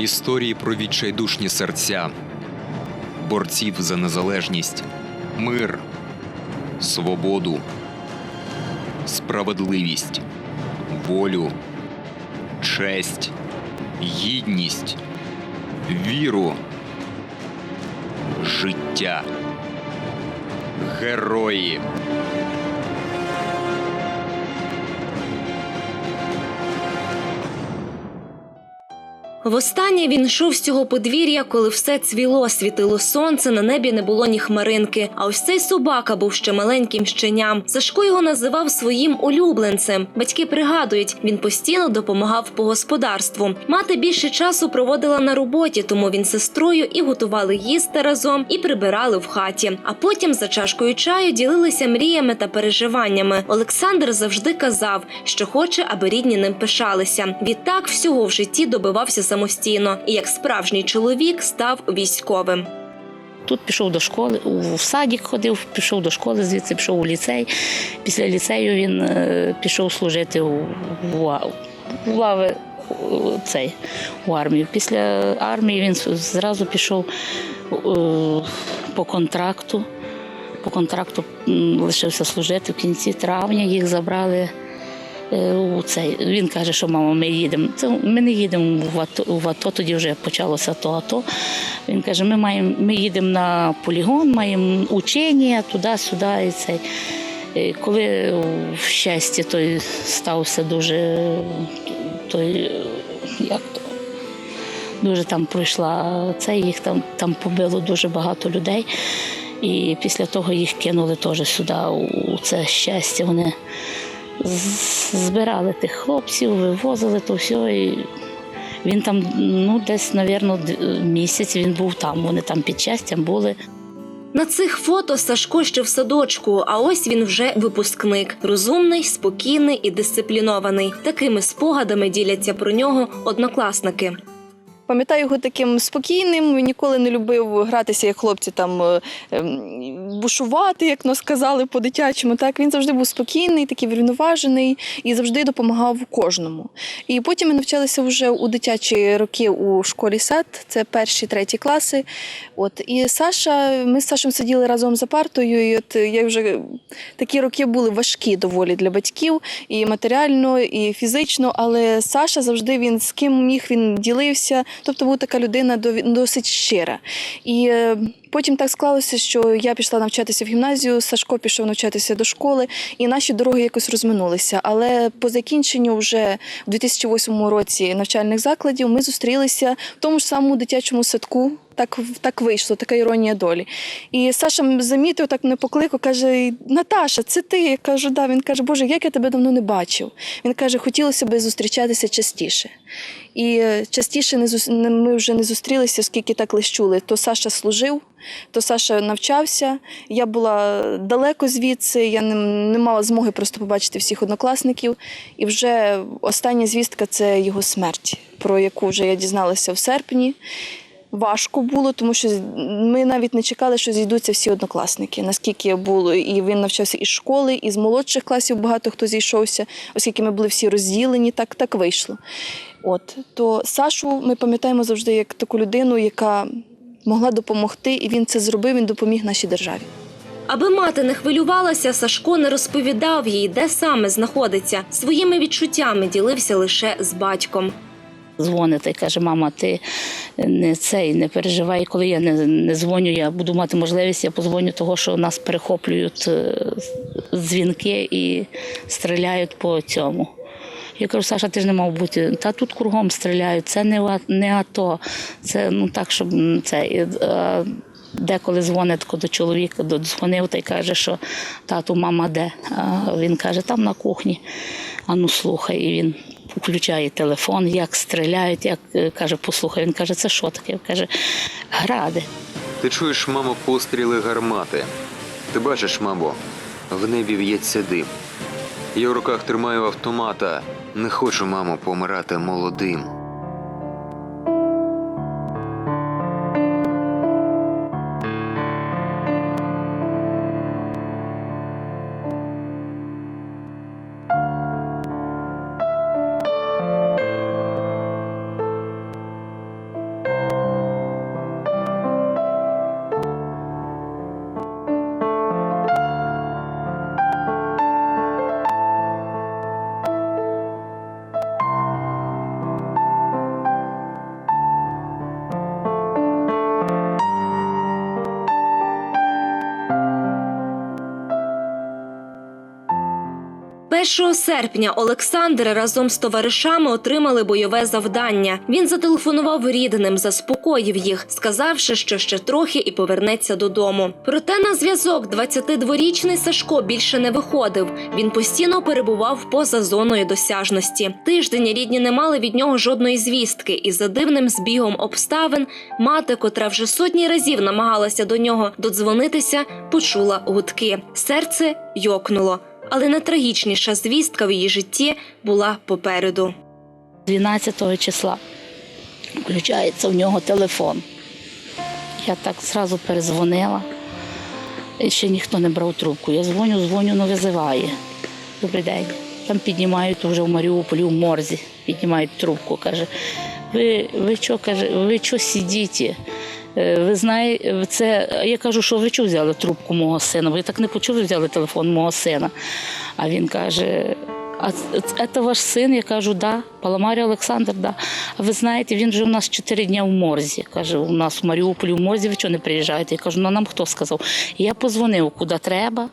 Історії про відчайдушні серця, борців за незалежність, мир, свободу, справедливість, волю, честь, гідність, віру, життя. Герої. Востаннє він йшов з цього подвір'я, коли все цвіло, світило сонце, на небі не було ні хмаринки. А ось цей собака був ще маленьким щеням. Сашко його називав своїм улюбленцем. Батьки пригадують, він постійно допомагав по господарству. Мати більше часу проводила на роботі, тому він з сестрою і готували їсти разом, і прибирали в хаті. А потім за чашкою чаю ділилися мріями та переживаннями. Олександр завжди казав, що хоче, аби рідні ним пишалися. Відтак всього в житті добивався самостійно і як справжній чоловік став військовим. Тут пішов до школи, в садик ходив, пішов до школи, звідси пішов у ліцей. Після ліцею він е, пішов служити у, у, лави цей, у армію. Після армії він зразу пішов е, по контракту. По контракту лишився служити в кінці травня. Їх забрали у цей. Він каже, що мама, ми їдемо. Це ми не їдемо в АТО, тоді вже почалося то АТО. Він каже, ми маємо, ми їдемо на полігон, маємо учення туди-сюди. І цей. Коли в щасті той стався дуже той, як то, дуже там пройшла це, їх там, там побило дуже багато людей. І після того їх кинули теж сюди, у це щастя. Вони збирали тих хлопців, вивозили то все. І він там, ну, десь, мабуть, місяць він був там. Вони там під щастям були. На цих фото Сашко ще в садочку, а ось він вже випускник. Розумний, спокійний і дисциплінований. Такими спогадами діляться про нього однокласники. Пам'ятаю його таким спокійним, він ніколи не любив гратися, як хлопці там е, ем, бушувати, як нас сказали по-дитячому. Так він завжди був спокійний, такий врівноважений і завжди допомагав кожному. І потім ми навчалися вже у дитячі роки у школі сад, це перші, треті класи. От і Саша, ми з Сашем сиділи разом за партою. І от я вже такі роки були важкі доволі для батьків, і матеріально, і фізично. Але Саша завжди він з ким міг він ділився. Тобто був така людина досить щира. І е, потім так склалося, що я пішла навчатися в гімназію, Сашко пішов навчатися до школи, і наші дороги якось розминулися. Але по закінченню вже в 2008 році навчальних закладів ми зустрілися в тому ж самому дитячому садку. Так, так вийшло, така іронія долі. І Саша замітив, так мене покликав, каже: Наташа, це ти? Я кажу, да. Він каже, Боже, як я тебе давно не бачив. Він каже, хотілося б зустрічатися частіше. І е, частіше не ми вже не зустрілися, оскільки так лиш чули. То Саша служив, то Саша навчався. Я була далеко звідси, я не, не мала змоги просто побачити всіх однокласників. І вже остання звістка це його смерть, про яку вже я дізналася в серпні. Важко було, тому що ми навіть не чекали, що зійдуться всі однокласники. Наскільки було, і він навчався із школи, і з молодших класів багато хто зійшовся, оскільки ми були всі розділені, так, так вийшло. От то Сашу ми пам'ятаємо завжди як таку людину, яка могла допомогти, і він це зробив. Він допоміг нашій державі. Аби мати не хвилювалася, Сашко не розповідав їй, де саме знаходиться. Своїми відчуттями ділився лише з батьком. Дзвонить і каже, мама, ти не цей, не переживай, коли я не, не дзвоню, я буду мати можливість, я позвоню того, що нас перехоплюють е, дзвінки і стріляють по цьому. Я кажу, Саша, ти ж не мав бути. Та тут кругом стріляють, це не, не АТО. Це ну так, щоб це. е, Деколи дзвонить до чоловіка, дзвонив та й каже, що тату, мама де? А він каже, там на кухні. А ну слухай, і він включає телефон, як стріляють, як е, каже, послухай. Він каже, це що таке? Каже, гради. Ти чуєш, мамо, постріли гармати. Ти бачиш, мамо, в небі в'ється дим. Я в руках тримаю автомата. Не хочу, мамо, помирати молодим. 1 серпня Олександр разом з товаришами отримали бойове завдання. Він зателефонував рідним, заспокоїв їх, сказавши, що ще трохи і повернеться додому. Проте на зв'язок 22-річний Сашко більше не виходив. Він постійно перебував поза зоною досяжності. Тиждень рідні не мали від нього жодної звістки, і за дивним збігом обставин мати, котра вже сотні разів намагалася до нього додзвонитися, почула гудки. Серце йокнуло. Але найтрагічніша звістка в її житті була попереду. 12 числа включається в нього телефон. Я так зразу перезвонила. І ще ніхто не брав трубку. Я дзвоню, дзвоню, не визиває. Добрий день. Там піднімають вже в Маріуполі, в морзі, піднімають трубку. Каже, ви, ви що, каже, ви що сидите? Е, Ви знаєте, це я кажу, що ви чого взяли трубку мого сина? Ви так не почули, взяли телефон мого сина. А він каже: а це ваш син? Я кажу, да. Паламарі Олександр, да. А ви знаєте, він вже у нас чотири дні в морзі. Каже, у нас в Маріуполі в морзі, ви чого не приїжджаєте? Я кажу, ну нам хто сказав? Я позвонив, куди треба.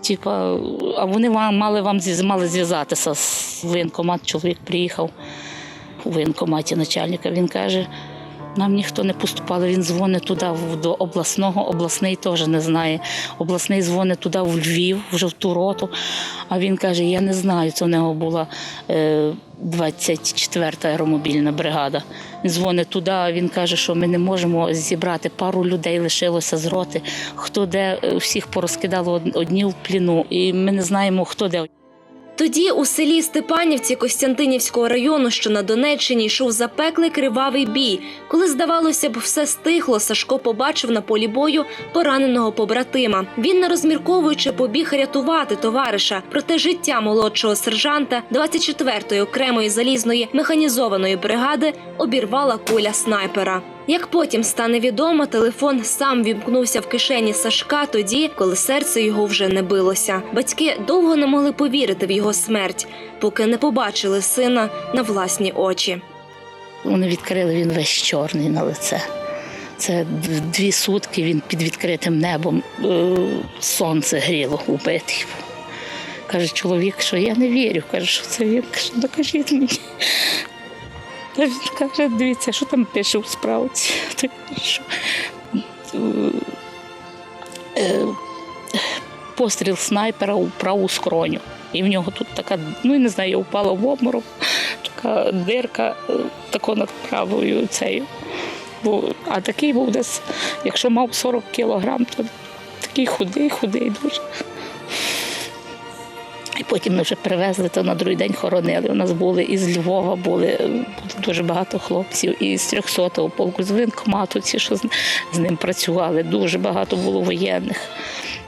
Типа, а вони вам мали вам мали зв'язатися з воєнкомат. Чоловік приїхав у воєнкоматі начальника. Він каже, нам ніхто не поступав. Він дзвонить туди до обласного, обласний теж не знає. Обласний дзвонить туди в Львів, вже в ту роту. А він каже: Я не знаю, це в нього була е, 24-та аеромобільна бригада. Він дзвонить туди, він каже, що ми не можемо зібрати. Пару людей лишилося з роти. Хто де е, всіх порозкидало одні в пліну, і ми не знаємо, хто де. Тоді у селі Степанівці Костянтинівського району, що на Донеччині, йшов запеклий кривавий бій. Коли здавалося б, все стихло, Сашко побачив на полі бою пораненого побратима. Він, не розмірковуючи, побіг рятувати товариша. Проте життя молодшого сержанта 24-ї окремої залізної механізованої бригади обірвала куля снайпера. Як потім стане відомо, телефон сам вімкнувся в кишені Сашка тоді, коли серце його вже не билося. Батьки довго не могли повірити в його смерть, поки не побачили сина на власні очі. Вони відкрили він весь чорний на лице. Це дві сутки він під відкритим небом. е, Сонце гріло, убитий. Каже чоловік, що я не вірю. Каже, що це він. Каже, докажіть мені. Та він каже, дивіться, що там пише у справці. Е, е, Постріл снайпера у праву скроню. І в нього тут така, ну я не знаю, я впала в обморок, така дирка, е, тако над правою цею. А такий був десь, якщо мав 40 кілограм, то такий худий, худий дуже. Потім ми вже привезли, то на другий день хоронили. У нас були із Львова, були, дуже багато хлопців, і з 300-го полку, з воєнкомату, ці, що з, ним працювали. Дуже багато було воєнних.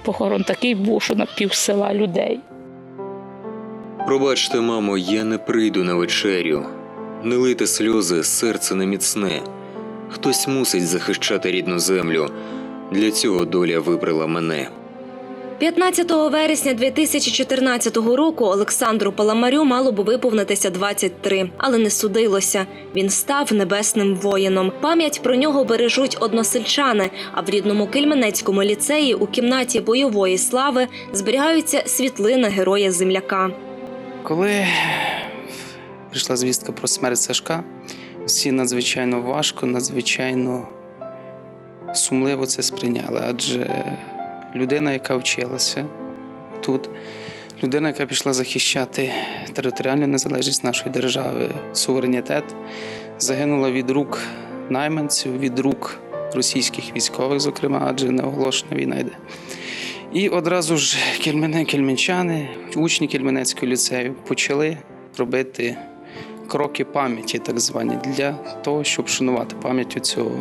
Похорон такий був, що на пів села людей. Пробачте, мамо, я не прийду на вечерю. Не лийте сльози, серце не міцне. Хтось мусить захищати рідну землю. Для цього доля вибрала мене. 15 вересня 2014 року Олександру Паламарю мало б виповнитися 23, але не судилося. Він став небесним воїном. Пам'ять про нього бережуть односельчани. А в рідному Кельменецькому ліцеї у кімнаті бойової слави зберігаються світлини героя земляка. Коли прийшла звістка про смерть Сашка, всі надзвичайно важко, надзвичайно сумливо це сприйняли. Адже людина, яка вчилася тут, людина, яка пішла захищати територіальну незалежність нашої держави, суверенітет, загинула від рук найманців, від рук російських військових, зокрема, адже неоголошена війна йде. І одразу ж кельмене, кельменчани, учні Кельменецького ліцею почали робити кроки пам'яті, так звані, для того, щоб шанувати пам'ять цього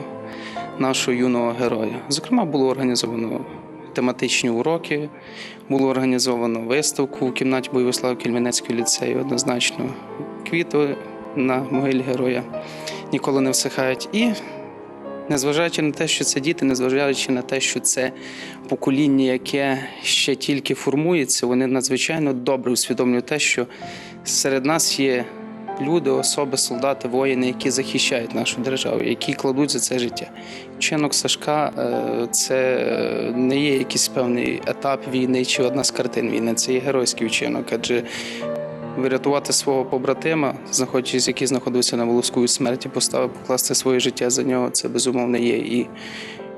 нашого юного героя. Зокрема, було організовано тематичні уроки, було організовано виставку в кімнаті бойової слави Кельменецького ліцею, однозначно квіти на могилі героя ніколи не всихають. І незважаючи на те, що це діти, незважаючи на те, що це покоління, яке ще тільки формується, вони надзвичайно добре усвідомлюють те, що серед нас є люди, особи, солдати, воїни, які захищають нашу державу, які кладуть за це життя. Вчинок Сашка е, це не є якийсь певний етап війни чи одна з картин війни. Це є геройський вчинок, адже врятувати свого побратима, знаходячись, який знаходився на волоску смерті, поставив покласти своє життя за нього. Це безумовно є і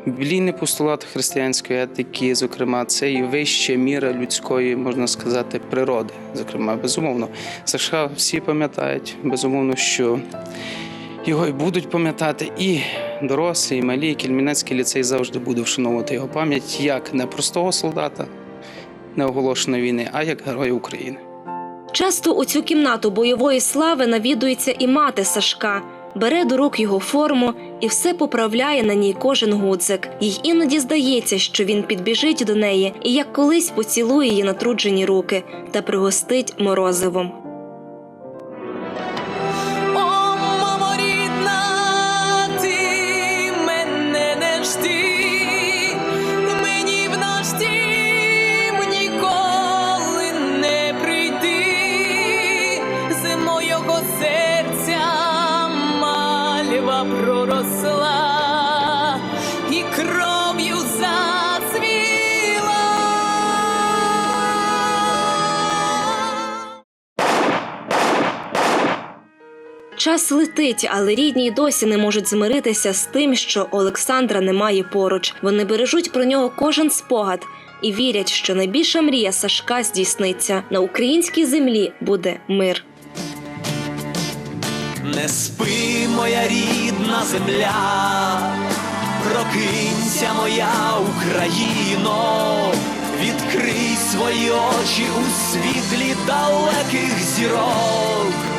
біблійний постулат християнської етики, зокрема, це і вища міра людської, можна сказати, природи. Зокрема, безумовно, Сашка всі пам'ятають, безумовно, що його і будуть пам'ятати і дорослі, і малі, і Кельмінецький ліцей завжди буде вшановувати його пам'ять як не простого солдата неоголошеної війни, а як героя України. Часто у цю кімнату бойової слави навідується і мати Сашка. Бере до рук його форму і все поправляє на ній кожен гудзик. Їй іноді здається, що він підбіжить до неї і як колись поцілує її натруджені руки та пригостить морозивом. Час летить, але рідні й досі не можуть змиритися з тим, що Олександра немає поруч. Вони бережуть про нього кожен спогад і вірять, що найбільша мрія Сашка здійсниться. На українській землі буде мир. Не спи, моя рідна земля, прокинься, моя Україно, відкрий свої очі у світлі далеких зірок.